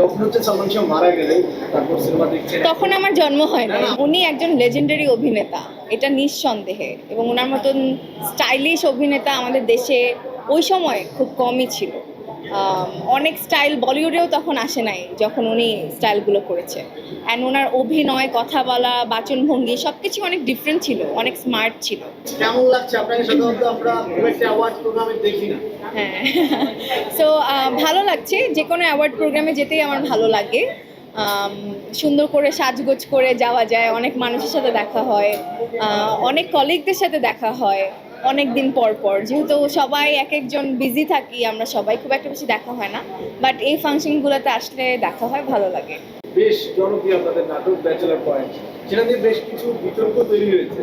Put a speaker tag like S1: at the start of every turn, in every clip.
S1: যখন হচ্ছে সালমান শাহ মারা গেলেন তারপর সিনেমা দেখছেন
S2: তখন আমার জন্ম হয় না। উনি একজন লেজেন্ডারি অভিনেতা। এটা নিঃসন্দেহে। এবং ওনার মতন স্টাইলিশ অভিনেতা আমাদের দেশে ওই সময় খুব কমই ছিল। অনেক স্টাইল বলিউডেও তখন আসে নাই যখন উনি স্টাইলগুলো করেছে। অ্যান্ড ওনার অভিনয় কথা বলা বাচনভঙ্গি সব কিছু অনেক ডিফারেন্ট ছিল অনেক স্মার্ট ছিল।
S1: কেমন লাগছে আপনাকে? সাধারণত আমরা অ্যাওয়ার্ড প্রোগ্রামে দেখি না।
S2: হ্যাঁ। সো ভালো লাগছে যে কোনো অ্যাওয়ার্ড প্রোগ্রামে যেতেই আমার ভালো লাগে। সুন্দর করে সাজগোজ করে যাওয়া যায় অনেক মানুষের সাথে দেখা হয় অনেক কলিগদের সাথে দেখা হয়। অনেক দিন পর পর। যেহেতু সবাই এক একজন বিজি থাকি আমরা সবাই খুব একটা বেশি দেখা হয় না। বাট এই ফাংশনগুলোতে আসলে দেখা হয় ভালো লাগে।
S1: বেশ জনপ্রিয় আপনাদের নাটক ব্যাচেলার পয়েন্ট সেটা নিয়ে বেশ কিছু বিতর্ক তৈরি হয়েছে।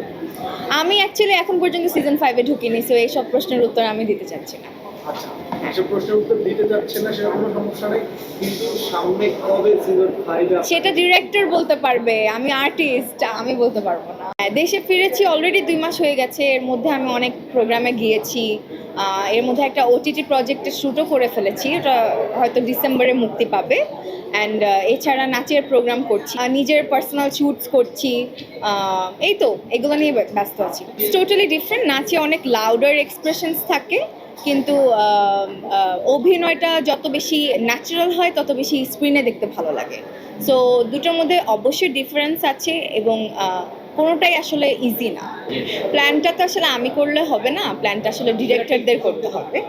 S2: আমি অ্যাকচুয়ালি এখন পর্যন্ত সিজন ফাইভে ঢুকিনি সো এইসব প্রশ্নের উত্তর আমি দিতে চাচ্ছি না।
S1: আচ্ছা এসব প্রশ্নের উত্তর দিতে যাচ্ছে না সেটা কোনো সমস্যা নেই। কিন্তু সামনে কবে সিজন ফাইভে
S2: সেটা ডিরেক্টর বলতে পারবে আমি আর্টিস্ট আমি বলতে পারব না। দেশে ফিরেছি অলরেডি দুই মাস হয়ে গেছে। এর মধ্যে আমি অনেক প্রোগ্রামে গিয়েছি। এর মধ্যে একটা ওটিটি প্রজেক্টের শ্যুটও করে ফেলেছি। ওটা হয়তো ডিসেম্বরে মুক্তি পাবে। অ্যান্ড এছাড়া নাচের প্রোগ্রাম করছি। নিজের পার্সোনাল শ্যুটস করছি। এই তো, এগুলো নিয়ে ব্যস্ত আছি। টোটালি ডিফারেন্ট নাচে অনেক লাউডার এক্সপ্রেশনস থাকে। কিন্তু অভিনয়টা যত বেশি ন্যাচারাল হয়, তত বেশি স্ক্রিনে দেখতে ভালো লাগে। সো দুটোর মধ্যে অবশ্যই ডিফারেন্স আছে এবং কোনোটাই আসলে ইজি না। প্ল্যানটা তো আসলে আমি করলে হবে না প্ল্যানটা আসলে ডিরেক্টরদের করতে হবে।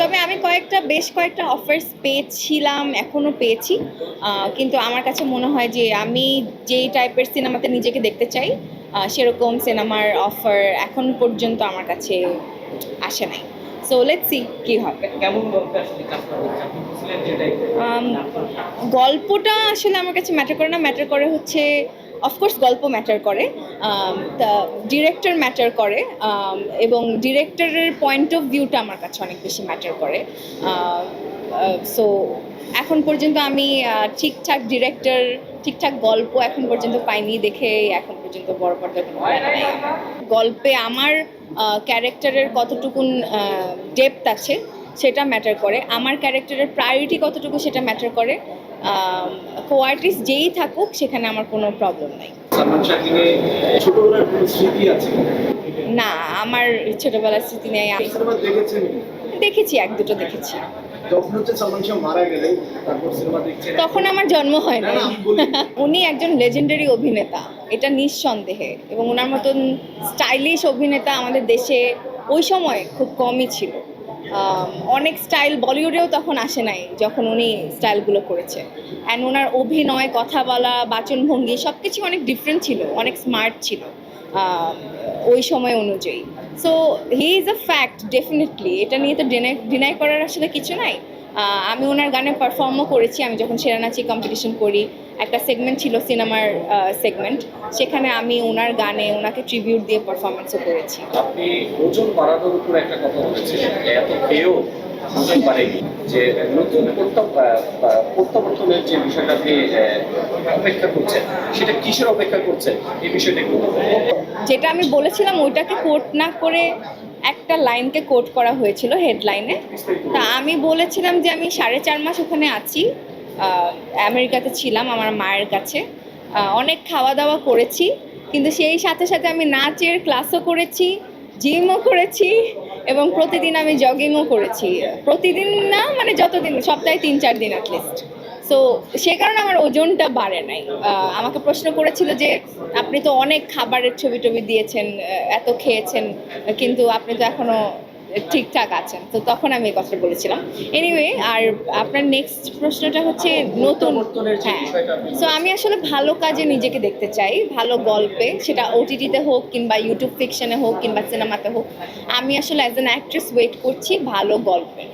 S2: তবে আমি কয়েকটা বেশ কয়েকটা অফার্স পেয়েছিলাম এখনও পেয়েছি। কিন্তু আমার কাছে মনে হয় যে আমি যেই টাইপের সিনেমাতে নিজেকে দেখতে চাই সেরকম সিনেমার অফার এখন পর্যন্ত আমার কাছে আসে নাই। সো লেটস সি কী হবে। গল্পটা আসলে আমার কাছে ম্যাটার করে না ম্যাটার করে হচ্ছে অফকোর্স গল্প ম্যাটার করে um, তা ডিরেক্টর ম্যাটার করে um, এবং ডিরেক্টরের পয়েন্ট অফ ভিউটা আমার কাছে অনেক বেশি ম্যাটার করে সো এখন পর্যন্ত আমি ঠিকঠাক ডিরেক্টর ঠিকঠাক গল্প এখন পর্যন্ত পাইনি দেখে এখন পর্যন্ত বড় পর্দার। গল্পে আমার ক্যারেক্টারের কতটুকুন ডেপথ আছে সেটা ম্যাটার করে। আমার ক্যারেক্টারের প্রায়োরিটি কতটুকু সেটা ম্যাটার করে। কো আর্টিস্ট যেই থাকুক সেখানে আমার কোনো প্রবলেম নাই। না আমার ছোটবেলার স্মৃতি নেই? দেখেছি এক দুটো দেখেছি। তখন আমার জন্ম হয়
S1: না,
S2: উনি একজন লেজেন্ডারি অভিনেতা এটা নিঃসন্দেহে। এবং ওনার মতন স্টাইলিশ অভিনেতা আমাদের দেশে ওই সময় খুব কমই ছিল। অনেক স্টাইল বলিউডেও তখন আসে নাই যখন উনি স্টাইলগুলো করেছে। অ্যান্ড ওনার অভিনয় কথা বলা বাচনভঙ্গি সব কিছু অনেক ডিফারেন্ট ছিল, অনেক স্মার্ট ছিল ওই সময় অনুযায়ী। So he is a fact definitely এটা নিয়ে তো ডিনাই ডিনাই করার আসলে কিছু নাই। আমি ওনার গানে পারফর্মও করেছি। আমি যখন সেরানাচি কম্পিটিশন করি একটা সেগমেন্ট ছিল সিনেমার সেগমেন্ট সেখানে আমি ওনার গানে ওনাকে ট্রিবিউট দিয়ে পারফরমেন্সও করেছি।
S3: আপনি ওজন বাড়ানোর উপর একটা কথা বলেছিলেন এত ওজন বাড়েনি যে নতুন প্রত্যাবর্তনের যে বিষয়টা আপনি অপেক্ষা করছেন সেটা কিসের অপেক্ষা করছেন? এই বিষয়টা
S2: যেটা আমি বলেছিলাম ওইটাকে কোট না করে একটা লাইনকে কোট করা হয়েছিল হেডলাইনে। তা আমি বলেছিলাম যে আমি সাড়ে চার মাস ওখানে আছি। আমেরিকাতে ছিলাম আমার মায়ের কাছে। অনেক খাওয়া দাওয়া করেছি, কিন্তু সেই সাথে সাথে আমি নাচের ক্লাসও করেছি, জিমও করেছি এবং প্রতিদিন আমি জগিংও করেছি। প্রতিদিন না মানে যতদিন, সপ্তাহে তিন চার দিন অ্যাটলিস্ট সো সে কারণে আমার ওজনটা বাড়ে নাই। আমাকে প্রশ্ন করেছিল যে আপনি তো অনেক খাবারের ছবি টবি দিয়েছেন এত খেয়েছেন কিন্তু আপনি তো এখনও ঠিকঠাক আছেন। তো তখন আমি এই কথা বলেছিলাম। এনিওয়ে আর আপনার নেক্সট প্রশ্নটা হচ্ছে নতুন। হ্যাঁ। সো আমি আসলে ভালো কাজে নিজেকে দেখতে চাই ভালো গল্পে সেটা ওটিটিতে হোক কিংবা ইউটিউব ফিকশনে হোক কিংবা সিনেমাতে হোক। আমি আসলে অ্যাজ অ্যান অ্যাক্ট্রেস ওয়েট করছি ভালো গল্পে।